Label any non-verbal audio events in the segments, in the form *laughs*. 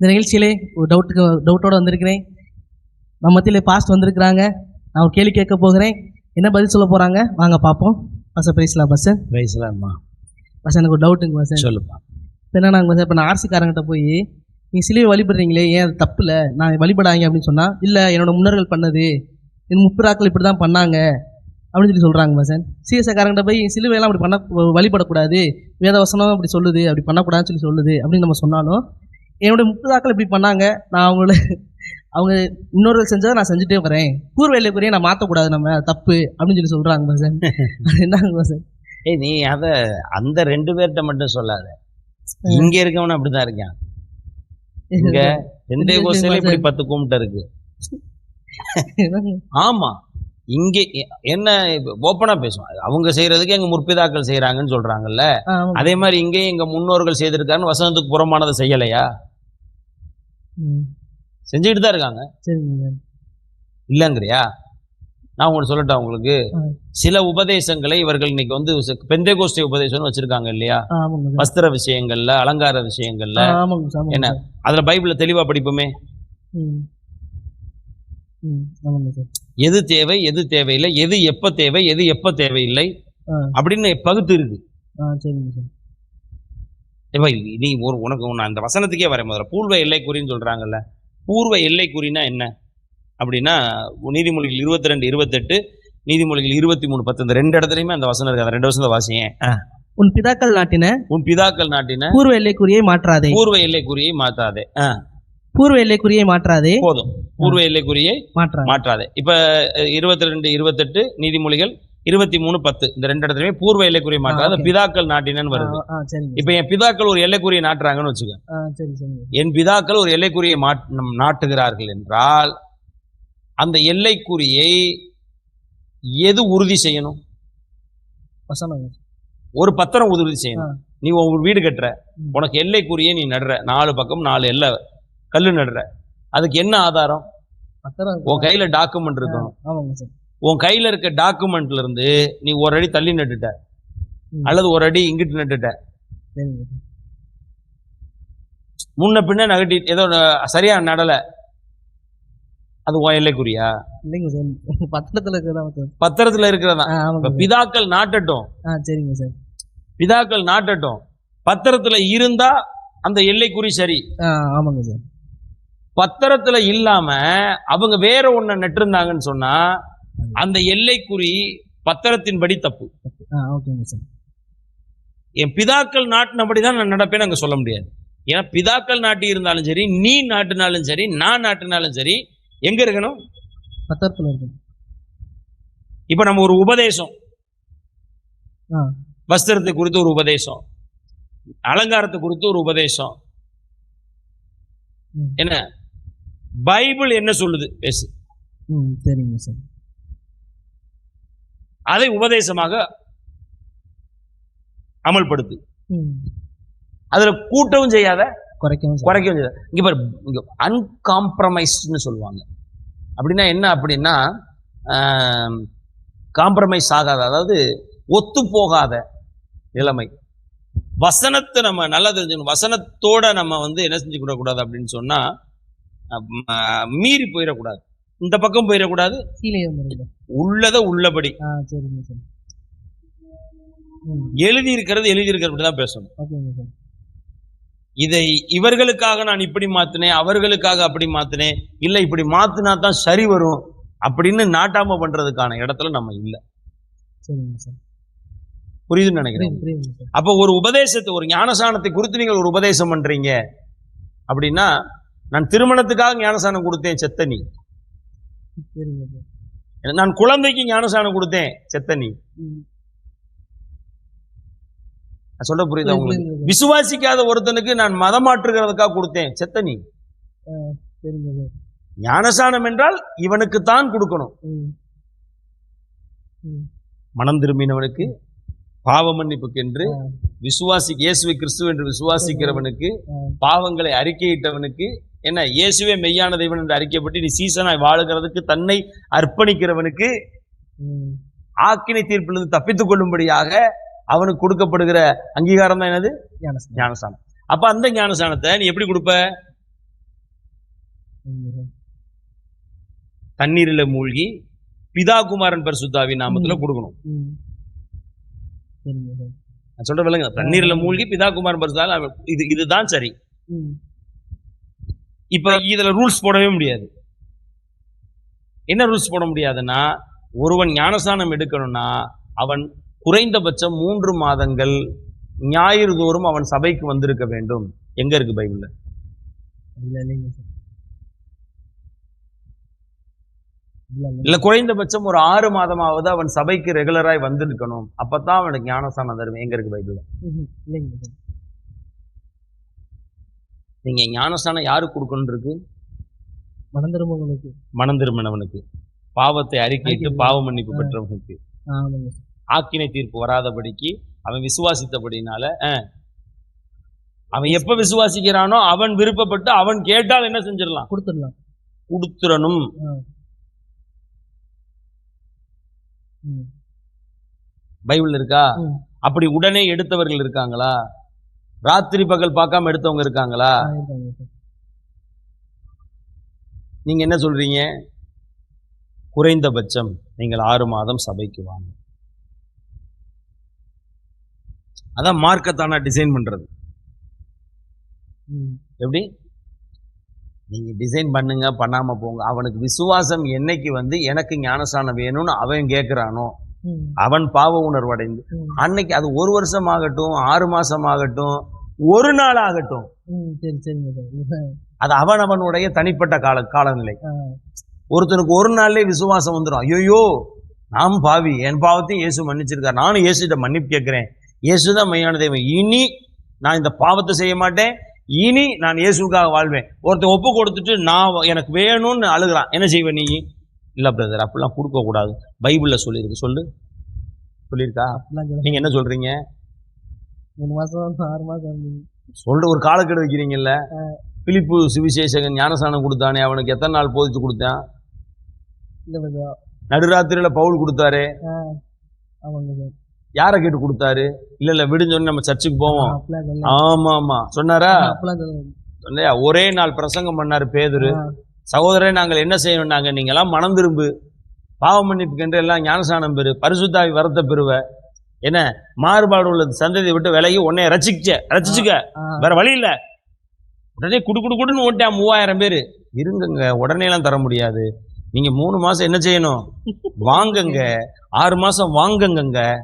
இந்த நிகழ்ச்சியிலே ஒரு டவுட்டுக்கு டவுட்டோட வந்திருக்கிறேன். நம்ம மத்தியில் பாஸ்ட் வந்திருக்கிறாங்க. நான் ஒரு கேள்வி கேட்க போகிறேன். என்ன பதில் சொல்ல போகிறாங்க வாங்க பார்ப்போம். பஸ் பேசலாம் பஸ் பேசலாமா பஸ் எனக்கு ஒரு டவுட்டுங்க பஸ் சொல்லுப்பா. இப்போ என்ன நாங்கள் பஸ் இப்போ நான் ஆர்சிக்காரங்கிட்ட போய் நீ சிலுவை வழிபடுறீங்களே ஏன் அது தப்பு இல்லை? நான் வழிபடாங்க அப்படின்னு சொன்னால் இல்லை என்னோட முன்னோர்கள் பண்ணது. என் முப்பிராக்கள் இப்படி தான் பண்ணாங்க அப்படின்னு சொல்லி சொல்கிறாங்க பசன் சிஎஸ்ஐக்காரங்கிட்ட போய் சிலுவையெல்லாம் அப்படி பண்ண வழிபடக்கூடாது. வேதவசனம் அப்படி சொல்லுது அப்படி பண்ணக்கூடாதுன்னு சொல்லி சொல்லுது அப்படின்னு நம்ம சொன்னாலும் என்னோட முப்பிதாக்கள் இப்படி பண்ணாங்க. நான் அவங்கள அவங்க முன்னோர்கள் செஞ்சதை நான் செஞ்சுட்டே வரேன். பூர்வ எல்லைக்குரிய நான் மாற்றக்கூடாது நம்ம தப்பு அப்படின்னு சொல்லி சொல்கிறாங்க பசன் *laughs* என்னங்க பசன் ஏய் நீ அத அந்த ரெண்டு பேர்கிட்ட மட்டும் சொல்லாத. இங்க இருக்கவன அப்படிதான் இருக்கான். இங்க ரெண்டே கோசையில இப்படி பத்து கும்பிட்ட இருக்கு. ஆமா. இங்க என்ன ஓப்பனா பேசுவோம். அவங்க செய்யறதுக்கு எங்க முற்பிதாக்கள் செய்யறாங்கன்னு சொல்றாங்கல்ல. அதே மாதிரி இங்கேயும் எங்க முன்னோர்கள் செய்திருக்காருன்னு வசனத்துக்கு புறமானதை செய்யலையா? செஞ்சுக்கிட்டு தான் இருக்காங்க சரிங்க இல்லைங்கிறியா நான் உங்களுக்கு சொல்லட்டா உங்களுக்கு. சில உபதேசங்களை இவர்கள் இன்னைக்கு வந்து பெந்தை கோஷ்டி உபதேசம்னு வச்சிருக்காங்க இல்லையா. வஸ்திர விஷயங்கள்ல அலங்கார விஷயங்கள்ல என்ன? அதுல பைபிள்ல தெளிவா படிப்போமே. எது தேவை எது தேவையில்லை எது எப்ப தேவை எது எப்ப தேவையில்லை. அப்படின்னு பகுத்து இருக்கு. இப்ப நீ ஒரு உனக்கு நான் அந்த வசனத்துக்கே வரேன் முதல்ல. பூர்வ எல்லைக்குறின்னு சொல்றாங்கல்ல. பூர்வ எல்லைக்குறினா என்ன? அப்படின்னா நீதிமொழிகள் இருபத்தி ரெண்டு இருபத்தெட்டு நீதிமொழிகள் இருபத்தி மூணு பத்து இந்த ரெண்டு இடத்துலயுமே அந்த வசனம் இருக்கு. அந்த ரெண்டு வசனத்தை வாசிங்க உன் பிதாக்கள் நாட்டின உன் பிதாக்கள் நாட்டின பூர்வ எல்லைக்குறியை மாற்றாதே. பூர்வ எல்லைக்குறியை மாற்றாதே. பூர்வ எல்லைக்குறியை மாற்றாதே. போதும். பூர்வ எல்லைக்குறியை மாற்றாதே. மாற்றாதே. இப்ப இருபத்தி ரெண்டு இருபத்தெட்டு நீதிமொழிகள் இருபத்தி மூணு பத்து. இந்த ரெண்டு இடத்துலயுமே பூர்வ எல்லைக்குறியை மாற்றாத okay. பிதாக்கள் நாட்டினன்னு வருது. இப்ப என் பிதாக்கள் ஒரு எல்லைக்குறியை நாட்டுறாங்கன்னு வச்சுக்க. என் பிதாக்கள் ஒரு நம் நாட்டுகிறார்கள் என்றால் அந்த எல்லைக்குறியை எது உறுதி செய்யணும்? ஒரு பத்திரம் உறுதி செய்யணும். நீ ஒரு வீடு கட்டுற. உனக்கு எல்லைக்குறியை நீ நடுற. நாலு பக்கம் நாலு எல்லை கல்லு நடுற. அதுக்கு என்ன ஆதாரம்? உன் கையில டாக்குமெண்ட் இருக்கணும். ஆமாங்க சார். உன் கையில இருக்க டாக்குமெண்ட்ல இருந்து நீ ஒரு அடி தள்ளி நட்டுட்ட. அல்லது ஒரு அடி இங்கிட்டு நட்டுட்ட. முன்ன பின்ன நகட்டி ஏதோ சரியா நடல. அது உன் எல்லைக்குறியா? இல்லைங்க சார். பத்திரத்துல இருக்குதா சார் பத்திரத்துல இருக்கிறதா. பிதாக்கள் நாட்டட்டும். ஆ சரிங்க சார். பிதாக்கள் நாட்டட்டும். பத்திரத்துல இருந்தா அந்த எல்லைக்குறி சரி. ஆமாங்க சார். பத்திரத்துல இல்லாம அவங்க வேற ஒண்ண நட்டிருந்தாங்கன்னு சொன்னா அந்த எல்லைக்குறி பத்திரத்தின்படி தப்பு. ஓகேங்க சார். என் பிதாக்கள் நாட்டினபடிதான் நான் நடப்பேன்னு அங்க சொல்ல முடியாது. ஏன்னா பிதாக்கள் நாட்டி இருந்தாலும் சரி நீ நாட்டினாலும் சரி நான் நாட்டினாலும் சரி எங்க இருக்கணும்? பத்திரத்துல இருக்கு இப்ப நம்ம ஒரு உபதேசம். வஸ்திரத்தை குறித்து ஒரு உபதேசம். அலங்காரத்தை குறித்து ஒரு உபதேசம். என்ன? பைபிள் என்ன சொல்லுது? பேசு. சரிங்க சார். அதை உபதேசமாக அமல்படுத்து. அதுல கூட்டவும் செய்யாத குறைக்கவும் குறைக்கவும் செய்யாத. இங்க பாரு இங்க அன்காம்ப்ரமைஸ்ட்னு சொல்லுவாங்க. அப்படின்னா என்ன அப்படின்னா காம்ப்ரமைஸ் ஆகாத அதாவது ஒத்து போகாத நிலைமை. வசனத்தை நம்ம நல்லா தெரிஞ்சுக்கணும். வசனத்தோட நம்ம வந்து என்ன செஞ்சுக்கிட கூடாது அப்படின்னு சொன்னா மீறி போயிடக்கூடாது இந்த பக்கம் போயிடக்கூடாது. கீழே உள்ளதை உள்ளபடி. சரிங்க சார். எழுதி இருக்கிறது எழுதி இருக்கிறபடி தான் பேசணும் இதை இவர்களுக்காக நான் இப்படி மாத்தினேன் அவர்களுக்காக அப்படி மாத்தினேன் இல்ல இப்படி மாத்தினா தான் சரி வரும் அப்படின்னு நாட்டாம பண்றதுக்கான இடத்துல நம்ம இல்ல. சரிங்க சார். புரியுதுன்னு நினைக்கிறேன். அப்போ ஒரு உபதேசத்தை ஒரு ஞானசானத்தை குறித்து நீங்கள் ஒரு உபதேசம் பண்றீங்க அப்படின்னா நான் திருமணத்துக்காக ஞானசானம் கொடுத்தேன் செத்த நீ. சரிங்க நான் குழந்தைக்கு ஞானசானம் கொடுத்தேன் செத்த நீ ம். நான் சொல்ல புரியுதா உங்களுக்கு. விசுவாசிக்காத ஒருத்தனுக்கு நான் மதம் மாற்றுகிறதுக்காக கொடுத்தேன் செத்த நீ சரிங்க சார் ஞானசானம் என்றால் இவனுக்கு தான் கொடுக்கணும் மனம் திரும்பினவனுக்கு பாவ மன்னிப்புக்கென்று ஆ. விசுவாசி இயேசுவை கிறிஸ்து என்று விசுவாசிக்கிறவனுக்கு. பாவங்களை அறிக்கையிட்டவனுக்கு என்ன? இயேசுவே மெய்யான தெய்வன் என்று அறிக்கைப்பட்டு நீ சீசனாய் வாழுகிறதுக்கு தன்னை அர்ப்பணிக்கிறவனுக்கு ஆக்கினை தீர்ப்பிலிருந்து தப்பித்துக் கொள்ளும்படியாக அவனுக்கு கொடுக்கப்படுகிற அங்கீகாரம் தான் என்னது. ஞானசானம் அப்ப அந்த ஞானசானத்தை நீ எப்படி கொடுப்ப? தண்ணீரில் மூழ்கி பிதா குமாரன் பரிசுத்தாவி நாமத்துல. கொடுக்கணும். நான் சொல்ற விலங்கு தண்ணீர்ல மூழ்கி பிதா குமாரன் பரிசுத்தாவி இது இதுதான் சரி. இப்ப இதுல ரூல்ஸ் போடவே முடியாது. என்ன ரூல்ஸ் போட முடியாதுன்னா ஒருவன் ஞானஸ்தானம் எடுக்கணும்னா அவன் குறைந்தபட்சம் மூன்று மாதங்கள் ஞாயிறு தோறும் அவன் சபைக்கு வந்திருக்க வேண்டும். எங்க இருக்கு பைபிள்ல? இல்ல குறைந்தபட்சம் ஒரு ஆறு மாதமாவது அவன் சபைக்கு ரெகுலராய் வந்திருக்கணும். அப்பதான் அவனுக்கு ஞானஸ்தானம் தருவேன். எங்க இருக்கு பைபிள்ல? ம்ஹும். இல்லைங்க சார் நீங்க ஞானஸ்தானம் யாருக்கு கொடுக்கணும் இருக்கு மனம் திரும்பவங்களுக்கு மனம் திரும்பினவனுக்கு பாவத்தை அறிக்கையிட்டு. பாவ மன்னிப்பு. பெற்றவனுக்கு. ஆக்கினை தீர்ப்பு வராதபடிக்கு அவன் விசுவாசித்தபடினால அவன் எப்ப விசுவாசிக்கிறானோ அவன் விருப்பப்பட்டு அவன் கேட்டால் என்ன செஞ்சிடலாம்? கொடுத்துடலாம். கொடுத்துறணும் ம். பைபிள் இருக்கா. அப்படி உடனே எடுத்தவர்கள் இருக்காங்களா? ராத்திரி பகல் பார்க்காம எடுத்தவங்க இருக்காங்களா? நீங்க என்ன சொல்றீங்க? குறைந்தபட்சம் நீங்கள் ஆறு மாதம் சபைக்கு வாங்க. அதான் மார்க்கத்தானா டிசைன் பண்றது. எப்படி? நீங்க டிசைன் பண்ணுங்க பண்ணாம போங்க. அவனுக்கு விசுவாசம் என்னைக்கு வந்து எனக்கு ஞானஸ்தானம் வேணும்னு அவன் கேட்கிறானோ அவன் பாவ உணர்வு அடைந்து அன்னைக்கு அது ஒரு வருஷம் ஆகட்டும் ஆறு மாசம் ஆகட்டும் ஒரு நாள் ஆகட்டும் அது அவன் அவனுடைய தனிப்பட்ட கால காலநிலை. ஒருத்தனுக்கு ஒரு நாள்லயே விசுவாசம் வந்துடும் ஐயோ நாம் பாவி என் பாவத்தையும் இயேசு மன்னிச்சிருக்கார். நானும் இயேசுகிட்ட மன்னிப்பு கேட்கிறேன். இயேசு தான் மையான தெய்வம். இனி நான் இந்த பாவத்தை செய்ய மாட்டேன். இனி நான் இயேசுக்காக வாழ்வேன். ஒருத்தன் ஒப்பு கொடுத்துட்டு நான் எனக்கு வேணும்னு அழுகிறான். என்ன செய்வ நீ? இல்ல பிரதர் அப்படிலாம் கொடுக்க கூடாது பைபிள்ல சொல்லியிருக்கு. சொல்லு. சொல்லியிருக்கா? அப்படிலாம் சொல்ல நீங்க என்ன சொல்றீங்க? மூணு மாசம் ஆறு இருந்தது. சொல்ற ஒரு காலக்கெடு வைக்கிறீங்கல்ல. பிலிப்பு சுவிசேஷகன் ஞானசானம் கொடுத்தானே அவனுக்கு எத்தனை நாள் போதிச்சு கொடுத்தான்? நடுராத்திரியில பவுல் கொடுத்தாரு. யாரை கேட்டு கொடுத்தாரு? இல்ல இல்ல விடுஞ்சோன்னு நம்ம சர்ச்சுக்கு போவோம். அப்படிலாம் சொல்ல ஆமா ஆமா சொன்னாரா இல்லையா ஒரே நாள் பிரசங்கம் பண்ணாரு பேதுரு. ஆ, சகோதரன் நாங்கள் என்ன செய்யணும்னாங்க நீங்க எல்லாம் மனம் திரும்பு. பாவ மன்னிப்புக்கென்று எல்லாம் ஞானசானம் பெறு. பரிசுத்தாவி வரத்தை பெறுவ. என்ன? மாறுபாடு உள்ள சந்ததியை விட்டு விலகி உன்னை ரசிச்ச ரசிச்சுக்க. வேற வழி இல்ல. உடனே குடு குடு குடுன்னு ஓட்டான் மூவாயிரம் பேர். இருங்கங்க. உடனே எல்லாம் தர முடியாது. நீங்க மூணு மாசம் என்ன செய்யணும்? வாங்குங்க. ஆறு மாசம் வாங்குங்கங்க.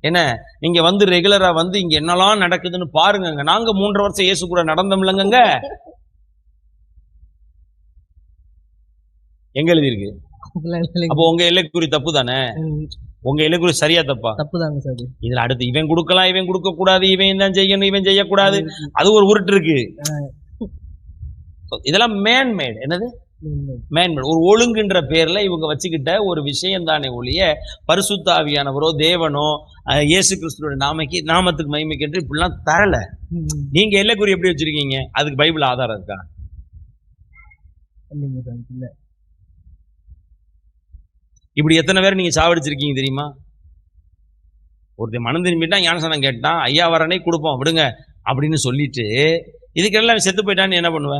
என்ன? நீங்க வந்து ரெகுலரா வந்து இங்க என்னெல்லாம் நடக்குதுன்னு பாருங்கங்க. நாங்க மூன்றரை வருஷம் இயேசு கூட நடந்தோம்லங்க எங்க எழுதியிருக்கு. அப்போ உங்க எல்லைக்குறி தப்பு தானே உங்க எல்லைக்குறி சரியா தப்பா? தப்புதாங்க சார். இது. இதுல அடுத்து இவன் கொடுக்கலாம் இவன் கொடுக்க கூடாது இவன் தான் செய்யணும் இவன் செய்யக்கூடாது. அது ஒரு உருட்டு இருக்கு. இதெல்லாம் மேன்மேட் என்னது. மேன்மேட் ஒரு ஒழுங்குன்ற பேர்ல இவங்க வச்சுக்கிட்ட ஒரு விஷயம் தானே ஒழிய பரிசுத்த ஆவியானவரோ தேவனோ இயேசு கிறிஸ்துவோட நாமைக்கு நாமத்துக்கு மகிமைக்கு இப்படிலாம் தரல. நீங்க எல்லைக்குறி எப்படி வச்சிருக்கீங்க? அதுக்கு பைபிள் ஆதாரம் இருக்கா? இல்லைங்க சார் இல்ல. இப்படி எத்தனை பேர் நீங்க சாவடிச்சிருக்கீங்க தெரியுமா? ஒருத்தன் மனம் திரும்பிட்டா ஞானசனம் கேட்டான் ஐயா வரனே கொடுப்போம் விடுங்க அப்படின்னு சொல்லிட்டு இதுக்கெல்லாம் அவன் செத்து போயிட்டான்னு என்ன பண்ணுவ?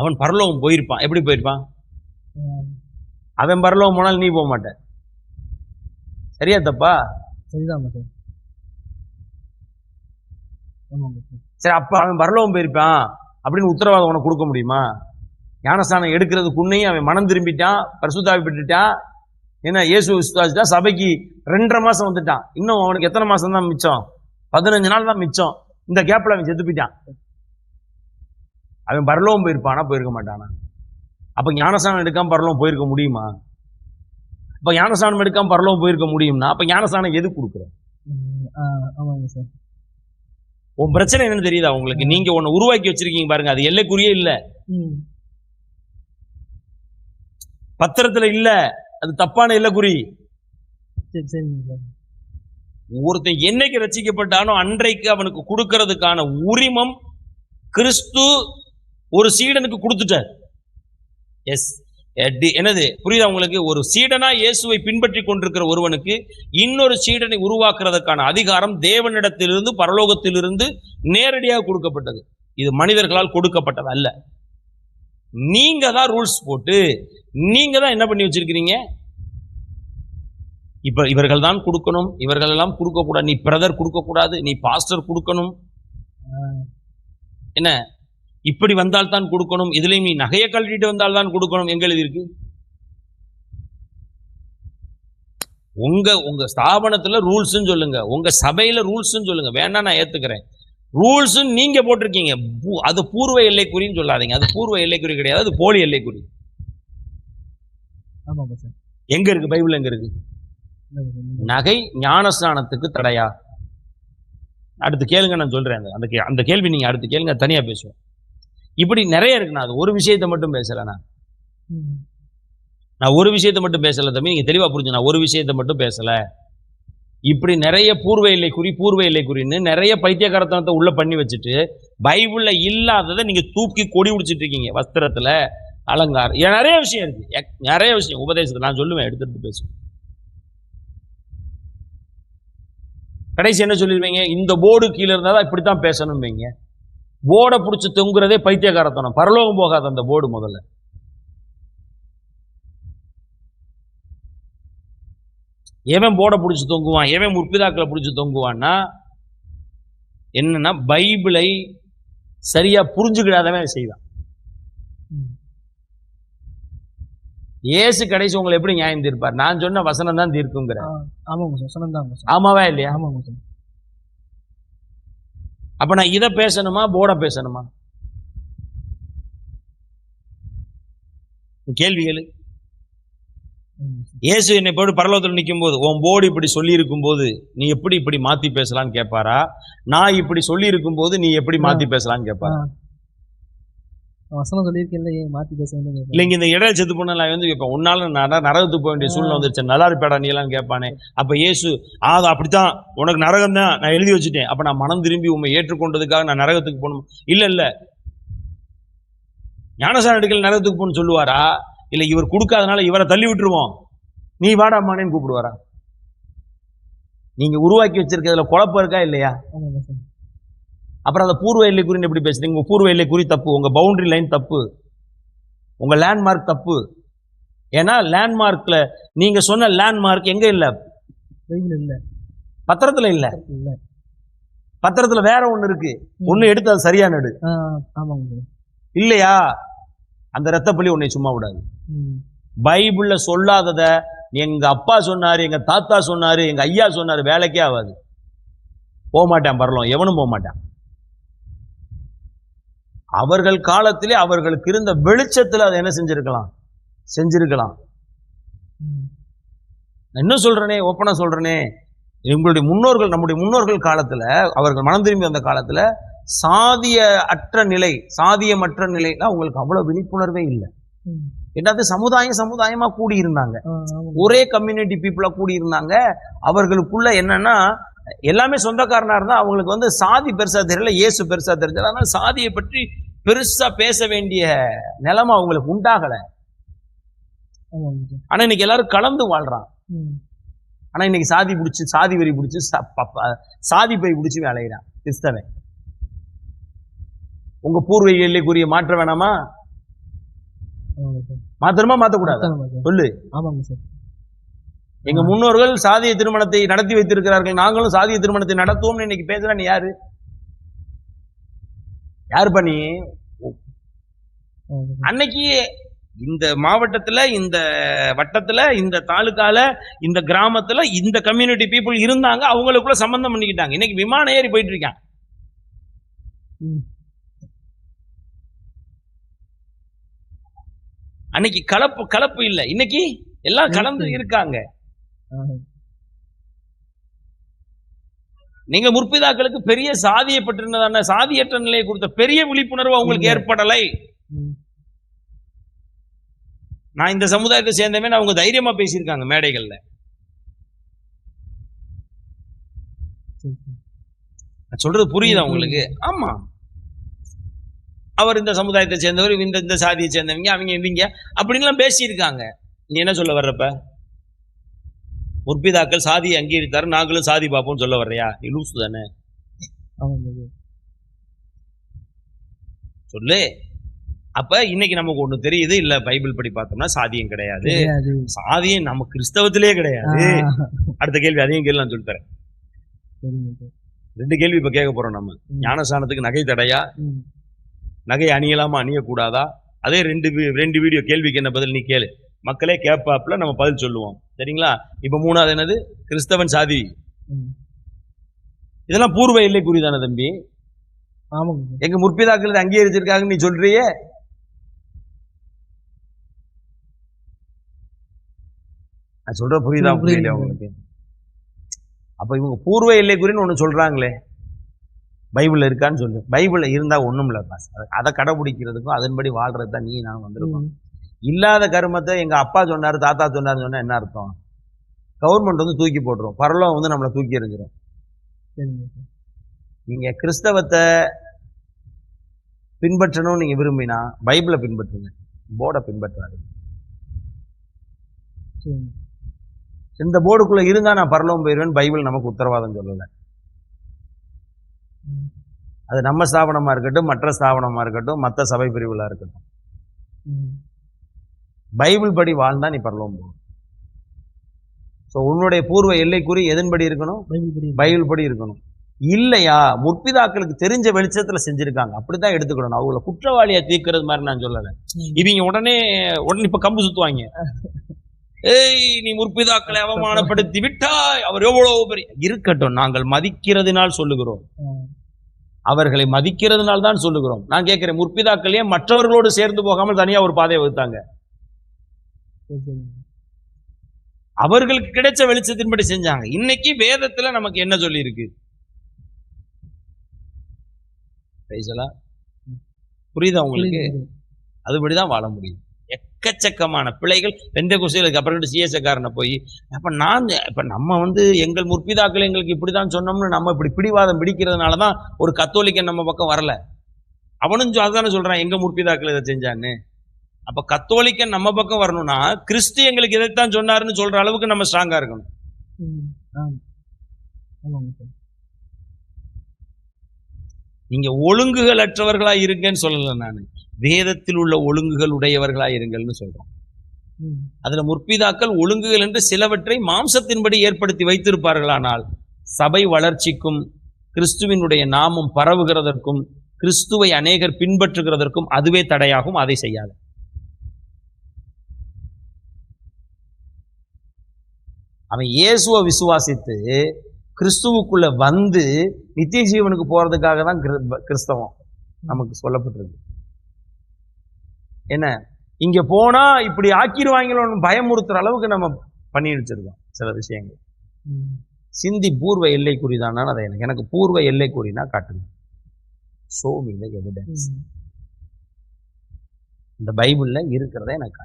அவன் பரலோகம் போயிருப்பான். எப்படி போயிருப்பான்? அவன் பரலோகம் போனால் நீ போக மாட்ட. சரியா தப்பா? சரிதாங்க சார். ஆமாங்க சார். சரி அப்ப அவன் பரலோகம் போயிருப்பான் அப்படின்னு உத்தரவாதம் உனக்கு கொடுக்க முடியுமா? ஞானஸ்தானம் எடுக்கிறதுக்கு உன்னையும் அவன் மனம் திரும்பிட்டான் பரிசுத்தாவி பெற்றுட்டான் என்ன இயேசு விசுவாசிட்டான் சபைக்கு ரெண்டரை மாசம் வந்துட்டான். இன்னும் அவனுக்கு எத்தனை மாசம் தான் மிச்சம்? பதினஞ்சு நாள் தான் மிச்சம். இந்த கேப்ல அவன் செத்து போயிட்டான். அவன் பரலோகம் போயிருப்பானா? போயிருக்க மாட்டானா? அப்ப ஞானஸ்தானம் எடுக்காம பரலோகம் போயிருக்க முடியுமா? அப்ப ஞானஸ்தானம் எடுக்காம பரலோகம் போயிருக்க முடியும்னா அப்ப ஞானஸ்தானம் எது கொடுக்குற? ஆமாங்க சார். உன் பிரச்சனை என்னன்னு தெரியுதா உங்களுக்கு? நீங்க ஒன்னு உருவாக்கி வச்சிருக்கீங்க பாருங்க. அது எல்லைக்குறியே இல்ல. பத்திரத்துல இல்ல அது தப்பான சரிங்க சார் ஒருத்தன் என்னைக்கு ரசிக்கப்பட்டானோ அன்றைக்கு அவனுக்கு கொடுக்கறதுக்கான உரிமம் கிறிஸ்து ஒரு சீடனுக்கு கொடுத்துட்டார். எஸ் என்னது? புரியுதா உங்களுக்கு? ஒரு சீடனா இயேசுவை பின்பற்றி கொண்டிருக்கிற ஒருவனுக்கு இன்னொரு சீடனை உருவாக்குறதுக்கான அதிகாரம் தேவனிடத்திலிருந்து பரலோகத்திலிருந்து நேரடியாக கொடுக்கப்பட்டது. இது மனிதர்களால் கொடுக்கப்பட்டது அல்ல நீங்க தான் ரூல்ஸ் போட்டு நீங்க தான் என்ன பண்ணி வச்சிருக்கிறீங்க? இப்ப இவர்கள் தான் கொடுக்கணும். இவர்கள் எல்லாம் கொடுக்க கூடாது. நீ பிரதர் கொடுக்க கூடாது. நீ பாஸ்டர் கொடுக்கணும். என்ன? இப்படி வந்தால் தான் கொடுக்கணும். இதுலயும் நீ நகையை கழட்டிட்டு வந்தால் தான் கொடுக்கணும். எங்க எழுதியிருக்கு? உங்க உங்க ஸ்தாபனத்துல ரூல்ஸ்னு சொல்லுங்க. உங்க சபையில ரூல்ஸ்னு சொல்லுங்க. வேணா நான் ஏத்துக்கிறேன். ரூல்ஸ் நீங்க போட்டிருக்கீங்க. அது பூர்வ எல்லைக்குறின்னு சொல்லாதீங்க. அது பூர்வ எல்லைக்குறி கிடையாது. அது போலி எல்லைக்குறி. எங்க இருக்கு? பைபிள் எங்க இருக்கு? நகை ஞானஸ்நானத்துக்கு தடையா? அடுத்து கேளுங்க நான் சொல்றேன் அந்த- அந்த கேள்வி நீங்க அடுத்து கேளுங்க தனியா பேசுவோம். இப்படி நிறைய இருக்கு. நான் அது ஒரு விஷயத்தை மட்டும் பேசல நான். நான் ஒரு விஷயத்தை மட்டும் பேசல தம்பி. நீங்க தெளிவா புரிஞ்சு நான் ஒரு விஷயத்தை மட்டும் பேசல. இப்படி நிறைய பூர்வ இல்லை குறி பூர்வ இல்லை குறின்னு நிறைய பைத்தியகாரத்தனத்தை உள்ளே பண்ணி வச்சுட்டு பைபிளில் இல்லாததை நீங்கள் தூக்கி கொடி பிடிச்சிட்டு இருக்கீங்க வஸ்திரத்தில் அலங்காரம் ஏன் நிறைய விஷயம் இருக்குது எக்- நிறைய விஷயம். உபதேசத்தை நான் சொல்லுவேன் எடுத்துகிட்டு பேசுவேன். கடைசி என்ன சொல்லிடுவீங்க இந்த போர்டு கீழே இருந்தால் தான் இப்படித்தான் பேசணும் வைங்க போர்டை பிடிச்சி தொங்குறதே பைத்தியகாரத்தனம் பரலோகம் போகாது அந்த போர்டு முதல்ல. எவன் போர்டை பிடிச்சி தொங்குவான்? எவன் முற்பிதாக்களை பிடிச்சி தொங்குவான்னா என்னன்னா பைபிளை சரியா புரிஞ்சுக்கிடாதவன் செய்வான். இயேசு கடைசி உங்களை எப்படி நியாயம் தீர்ப்பார்? நான் சொன்ன வசனம் தான் தீர்க்குங்கிற. ஆமாவா இல்லையா? ஆமாங்க அப்ப நான் இதை பேசணுமா போர்டை பேசணுமா? கேள்விகள் ம். இயேசு என்னை போட்டு பரலோகத்தில் நிற்கும் போது உன் போர்டு இப்படி சொல்லி இருக்கும்போது நீ எப்படி இப்படி மாத்தி பேசலாம்னு கேட்பாரா? நான் இப்படி சொல்லி இருக்கும்போது நீ எப்படி மாத்தி பேசலாம்னு கேட்பாரா? வசனம் சொல்லியிருக்கேன்ல ஏன் மாற்றி பேச இல்லைங்க இந்த இடையில செத்து போன வந்து இப்போ உன்னால நர நரகத்துக்கு போக வேண்டிய சூழ்நிலை வந்துருச்சு நல்லா இருப்பேடா நீ எல்லாம் கேட்பானே. அப்ப இயேசு ஆ அது அப்படித்தான் உனக்கு நரகம் தான் நான் எழுதி வச்சுட்டேன். அப்ப நான் மனம் திரும்பி உண்மை ஏற்றுக்கொண்டதுக்காக நான் நரகத்துக்கு போகணும். இல்ல இல்ல. ஞானசார எடுக்கல் நரகத்துக்கு போகணும்னு சொல்லுவாரா? இல்ல இவர் கொடுக்காதனால இவரை தள்ளி விட்டுருவோம். நீ வாடாமானேன்னு கூப்பிடுவாரா நீங்க உருவாக்கி வச்சிருக்கிறதுல குழப்பம் இருக்கா இல்லையா? அப்புறம் அந்த பூர்வ எல்லை குறின்னு எப்படி பேசுறீங்க? உங்க பூர்வ எல்லை குறி தப்பு உங்க பவுண்டரி லைன் தப்பு உங்க லேண்ட்மார்க் தப்பு. ஏன்னா லேண்ட்மார்க்ல நீங்க சொன்ன லேண்ட்மார்க் எங்க இல்ல? இல்லை. பத்திரத்துல இல்ல. பத்திரத்துல வேற ஒண்ணு இருக்கு. ஒண்ணு எடுத்து அது சரியா நடு. ஆ ஆமாங்க சார். இல்லையா? அந்த ரத்தப்பள்ளி உன்னை சும்மா விடாது. பைபிள்ல சொல்லாதத எங்க அப்பா சொன்னாரு எங்க தாத்தா சொன்னாரு எங்க ஐயா சொன்னாரு வேலைக்கே ஆகாது. போக மாட்டான் பரலாம் எவனும் போக மாட்டான் அவர்கள் காலத்திலே அவர்களுக்கு இருந்த வெளிச்சத்துல அதை என்ன செஞ்சிருக்கலாம்? செஞ்சிருக்கலாம். என்ன சொல்றேனே ஓப்பனா சொல்றேனே. எங்களுடைய முன்னோர்கள் நம்முடைய முன்னோர்கள் காலத்துல அவர்கள் மனம் திரும்பி வந்த காலத்துல சாதிய அற்ற நிலை சாதியமற்ற நிலைனா அவங்களுக்கு அவ்வளவு விழிப்புணர்வே இல்லை. என்னது சமுதாயம் சமுதாயமா கூடி இருந்தாங்க ஒரே கம்யூனிட்டி பீப்புளா கூடி இருந்தாங்க அவர்களுக்குள்ள என்னன்னா எல்லாமே சொந்தக்காரனா இருந்தா அவங்களுக்கு வந்து சாதி பெருசா தெரியல இயேசு பெருசா தெரியல. அதனால சாதியை பற்றி பெருசா பேச வேண்டிய நிலைமை அவங்களுக்கு உண்டாகல. ஆனா இன்னைக்கு எல்லாரும் கலந்து வாழ்றான் ஆனா இன்னைக்கு சாதி பிடிச்சி சாதி வெறி பிடிச்சி சாதி பை பிடிச்சி வேலையிறான் கிறிஸ்தவன். உங்க பூர்வ எல்லைக்குரிய மாற்ற வேணாமா? மாத்திரமா மாத்தக்கூடாது? சொல்லு. ஆமாங்க சார். எங்க முன்னோர்கள் சாதிய திருமணத்தை நடத்தி வைத்திருக்கிறார்கள். நாங்களும் சாதிய திருமணத்தை நடத்துவோம்னு இன்னைக்கு பேசுற நீ யாரு? யாரு பண்ணி. அன்னைக்கு இந்த மாவட்டத்துல இந்த வட்டத்துல இந்த தாலுக்கால இந்த கிராமத்துல இந்த கம்யூனிட்டி பீப்புள் இருந்தாங்க. அவங்களுக்குள்ள சம்பந்தம் பண்ணிக்கிட்டாங்க. இன்னைக்கு விமானம் ஏறி போயிட்டு இருக்கான் அன்னைக்கு கலப்பு கலப்பு இல்ல. இன்னைக்கு எல்லாம் கலந்து இருக்கு. இருக்காங்க. நீங்க முற்பிதாக்களுக்கு பெரிய சாதியப்பட்டிருந்ததான சாதியற்ற நிலையை கொடுத்த பெரிய விழிப்புணர்வு அவங்களுக்கு. ஏற்படலை. நான் இந்த சமுதாயத்தை சேர்ந்தவன் அவங்க தைரியமா பேசியிருக்காங்க மேடைகள்ல. நான் சொல்றது புரியுதா உங்களுக்கு? ஆமா. அவர் இந்த சமுதாயத்தை சேர்ந்தவர் இந்த இந்த சாதியை சேர்ந்தவங்க அவங்க இவங்க அப்படின்லாம் பேசியிருக்காங்க. நீ என்ன சொல்ல வர்றப்ப? முற்பிதாக்கள் சாதியை அங்கீகரித்தாரு நாங்களும் சாதி பார்ப்போம் சொல்ல வர்றியா? நீ லூசு தானே? சொல்லு. அப்ப இன்னைக்கு நமக்கு ஒண்ணு தெரியுது இல்ல பைபிள் படி பார்த்தோம்னா சாதியம் கிடையாது. சாதியம் நம்ம கிறிஸ்தவத்திலே கிடையாது. அடுத்த கேள்வி அதையும் கேள்வி நான் சொல்லித்தரேன். ரெண்டு கேள்வி இப்ப கேட்க போறோம் நம்ம. ஞானஸ்தானத்துக்கு நகை தடையா. நகை அணியலாமா அணியக்கூடாதா? அதே ரெண்டு ரெண்டு வீடியோ கேள்விக்கு என்ன பதில்? நீ கேளு. மக்களே கேட்பாப்புல நம்ம பதில் சொல்லுவோம். சரிங்களா? இப்ப மூணாவது என்னது? கிறிஸ்தவன் சாதி. இதெல்லாம் பூர்வ எல்லை குறிதானே தம்பி? ஆமாங்க. எங்க முற்பிதாக்கள் அங்கீகரிச்சிருக்காங்கன்னு நீ சொல்றியே? நான் சொல்ற புரியுதா. புரியல உங்களுக்கு? அப்ப இவங்க பூர்வ எல்லை குறின்னு ஒண்ணு சொல்றாங்களே. பைபிள்ல இருக்கான்னு சொல்லு பைபிள்ல இருந்தா ஒண்ணும் இல்ல பாஸ் அதை கடைபிடிக்கிறதுக்கும் அதன்படி வாழ்றது தான் நீ நான் வந்திருக்கோம். இல்லாத கருமத்தை எங்க அப்பா சொன்னாரு தாத்தா சொன்னாருன்னு சொன்னா என்ன அர்த்தம் கவர்மெண்ட் வந்து தூக்கி போட்டுரும் பரலோகம் வந்து நம்மளை தூக்கி எறிஞ்சிரும் சரிங்க சார். நீங்க கிறிஸ்தவத்தை பின்பற்றணும்னு நீங்க விரும்பினா பைபிளை பின்பற்றுங்க போர்டை பின்பற்றாது. இந்த போர்டுக்குள்ள இருந்தா நான் பரலோகம் போயிருவேன் பைபிள் நமக்கு உத்தரவாதம் சொல்லல. அது நம்ம ஸ்தாபனமா இருக்கட்டும் மற்ற ஸ்தாபனமா இருக்கட்டும் மற்ற சபை பிரிவுகளா இருக்கட்டும். பைபிள் படி வாழ்ந்தா நீ பரலோகம் போகும் ஸோ உன்னுடைய பூர்வ எல்லைக்குறி எதன்படி இருக்கணும்? பைபிள் படி இருக்கணும். இல்லையா? முற்பிதாக்களுக்கு தெரிஞ்ச வெளிச்சத்துல செஞ்சிருக்காங்க. அப்படிதான் எடுத்துக்கணும். அவங்கள குற்றவாளியா தீர்க்கிறது மாதிரி நான் சொல்லல. இவங்க உடனே உடனே இப்ப கம்பு சுத்துவாங்க. ஏய் நீ முற்பிதாக்களை அவமானப்படுத்தி விட்டாய் அவர் எவ்வளவு பெரிய இருக்கட்டும் நாங்கள் மதிக்கிறதுனால் சொல்லுகிறோம். அவர்களை மதிக்கிறதுனால் தான் சொல்லுகிறோம். நான் கேட்கிறேன் முற்பிதாக்களே மற்றவர்களோடு சேர்ந்து போகாமல் தனியா ஒரு பாதையை வகுத்தாங்க. அவர்களுக்கு கிடைச்ச வெளிச்சத்தின்படி செஞ்சாங்க. இன்னைக்கு வேதத்துல நமக்கு என்ன சொல்லி இருக்கு புரியுதா உங்களுக்கு. அதுபடிதான் வாழ முடியும். எக்கச்சக்கமான பிழைகள். ரெண்டு குசைகளுக்கு அப்புறம் சிஎஸ்காரனை போய் அப்ப நான் இப்ப நம்ம வந்து எங்கள் முற்பிதாக்கள் எங்களுக்கு இப்படிதான் சொன்னோம்னு நம்ம இப்படி பிடிவாதம் பிடிக்கிறதுனால தான் ஒரு கத்தோலிக்கன் நம்ம பக்கம் வரல. அவனும் அதுதானே சொல்றான் எங்க முற்பிதாக்கள் இதை செஞ்சான்னு. அப்ப கத்தோலிக்கன் நம்ம பக்கம் வரணும்னா கிறிஸ்து எங்களுக்கு இதைத்தான் சொன்னாருன்னு சொல்ற அளவுக்கு நம்ம ஸ்ட்ராங்கா இருக்கணும். நீங்க ஒழுங்குகள் அற்றவர்களா இருங்கன்னு சொல்லல நான். வேதத்தில் உள்ள ஒழுங்குகள் உடையவர்களா இருங்கள்னு சொல்றோம். ம். அதுல முற்பிதாக்கள் ஒழுங்குகள் என்று சிலவற்றை மாம்சத்தின்படி ஏற்படுத்தி வைத்திருப்பார்களானால் சபை வளர்ச்சிக்கும் கிறிஸ்துவினுடைய நாமம் பரவுகிறதற்கும் கிறிஸ்துவை அநேகர் பின்பற்றுகிறதற்கும் அதுவே தடையாகும் அதை செய்யாது. அவன் இயேசுவை விசுவாசித்து கிறிஸ்துவுக்குள்ள வந்து நித்திய ஜீவனுக்கு போறதுக்காக தான் கிற- கிறிஸ்தவம் நமக்கு சொல்லப்பட்டிருக்கு. என்ன? இங்க போனா இப்படி ஆக்கிடுவாங்களோன்னு பயமுறுத்துற அளவுக்கு நம்ம பண்ணி வச்சிருக்கோம் சில விஷயங்கள். சிந்தி பூர்வ எல்லை குறிதானா அதை எனக்கு எனக்கு பூர்வ எல்லை குறினா காட்டுங்க சோ மீ எவிடன்ஸ் ம். இந்த பைபிள்ல இருக்கிறத எனக்கு.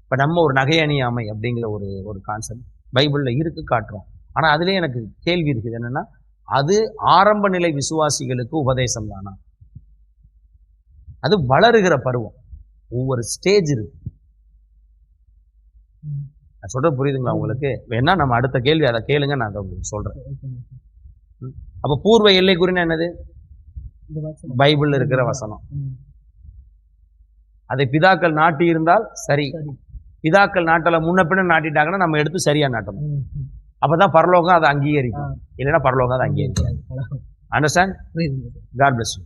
இப்ப நம்ம ஒரு நகை அணியாமை அப்படிங்கிற ஒரு ஒரு கான்செப்ட் பைபிள்ல இருக்கு காட்டுறோம். ஆனா அதுலயே எனக்கு கேள்வி இருக்குது என்னன்னா அது ஆரம்ப நிலை விசுவாசிகளுக்கு உபதேசம் தானா? அது வளருகிற பருவம் ஒவ்வொரு ஸ்டேஜ் இருக்கு. நான் சொல்றது புரியுதுங்களா உங்களுக்கு வேணா நம்ம அடுத்த கேள்வி அதை கேளுங்க நான் அதை உங்களுக்கு சொல்றேன். அப்ப பூர்வ எல்லை குறினா என்னது. பைபிள்ல இருக்கிற வசனம். அதை பிதாக்கள் நாட்டி இருந்தால் சரி. பிதாக்கள் நாட்டல முன்ன பின்ன நாட்டிட்டாங்கன்னா நம்ம எடுத்து சரியா நாட்டணும். அப்பதான் பரலோகம் அதை அங்கீகரிக்கும் இல்லைன்னா பரலோகம் அதை அங்கீகரிக்கும் அவ்வளவுதான். அண்டர்ஸ்டாண்ட். God bless you